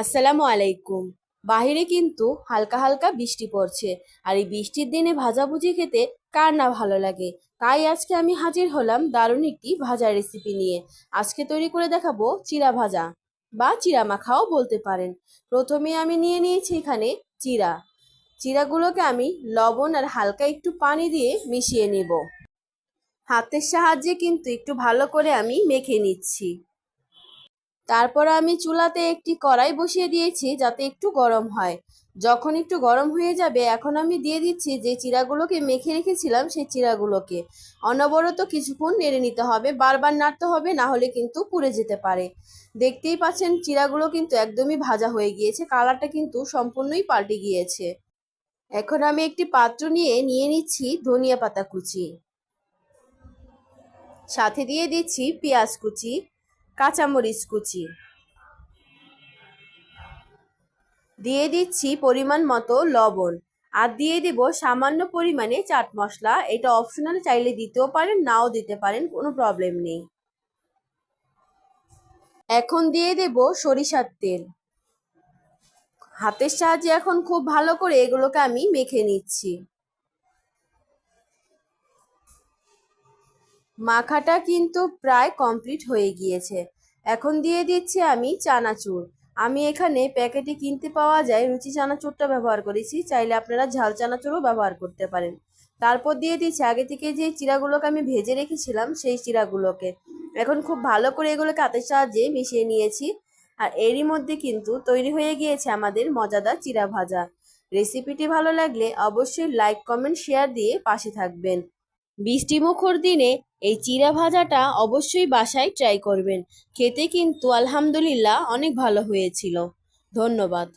আসসালামু আলাইকুম। বাহিরে কিন্তু হালকা হালকা বৃষ্টি পড়ছে, আর এই বৃষ্টির দিনে ভাজাভুজি খেতে কার না ভালো লাগে? তাই আজকে আমি হাজির হলাম দারুণ একটি ভাজা রেসিপি নিয়ে। আজকে তৈরি করে দেখাবো চিরা ভাজা, বা চিরা মাখাও বলতে পারেন। প্রথমে আমি নিয়ে নিয়েছি এখানে চিরা। চিরাগুলোকে আমি লবণ আর হালকা একটু পানি দিয়ে মিশিয়ে নেব। হাতের সাহায্যে কিন্তু একটু ভালো করে আমি মেখে নিচ্ছি। তারপর আমি চুলাতে একটি কড়াই বসিয়ে দিয়েছি যাতে একটু গরম হয়। যখন একটু গরম হয়ে যাবে, এখন আমি দিয়ে দিচ্ছি যে চিরাগুলোকে মেখে রেখেছিলাম সেই চিরাগুলোকে। অনবরত কিছুক্ষণ নেড়ে নিতে হবে, বারবার নাড়তে হবে, না হলে কিন্তু পুড়ে যেতে পারে। দেখতেই পাচ্ছেন, চিরাগুলো কিন্তু একদমই ভাজা হয়ে গিয়েছে, কালারটা কিন্তু সম্পূর্ণই পাল্টে গিয়েছে। এখন আমি একটি পাত্র নিয়ে নিয়ে নিচ্ছি ধনিয়া পাতা কুচি। সাথে দিয়ে দিচ্ছি পেঁয়াজ কুচি। কাঁচামরিচ কুচি। দিয়ে দিচ্ছি পরিমাণ মতো লবণ। আর দিয়ে দেব সামান্য পরিমাণে চাট মশলা। এটা অপশনাল চাইলে দিতেও পারেন, নাও দিতে পারেন, কোনো প্রবলেম নেই। এখন দিয়ে দেব সরিষার তেল। হাতের সাহায্যে এখন খুব ভালো করে এগুলোকে আমি মেখে নিচ্ছি। মাখাটা কিন্তু প্রায় কমপ্লিট হয়ে গিয়েছে। এখন দিয়ে দিচ্ছি আমি চানাচুর। আমি এখানে প্যাকেটে কিনতে পাওয়া যায় রুচি চানাচুরটা ব্যবহার করেছি। চাইলে আপনারা ঝাল চানাচুরও ব্যবহার করতে পারেন। তারপর দিয়ে দিচ্ছি আগে থেকে যে চিরাগুলোকে আমি ভেজে রেখেছিলাম সেই চিরাগুলোকে। এখন খুব ভালো করে এগুলোকে হাতের সাহায্যে মিশিয়ে নিয়েছি। আর এরই মধ্যে কিন্তু তৈরি হয়ে গিয়েছে আমাদের মজাদার চিরা ভাজা। রেসিপিটি ভালো লাগলে অবশ্যই লাইক, কমেন্ট, শেয়ার দিয়ে পাশে থাকবেন। বৃষ্টিমুখর দিনে এই চিরা ভাজাটা অবশ্যই বাসায় ট্রাই করবেন। খেতে কিন্তু আলহামদুলিল্লাহ অনেক ভালো হয়েছিল। ধন্যবাদ।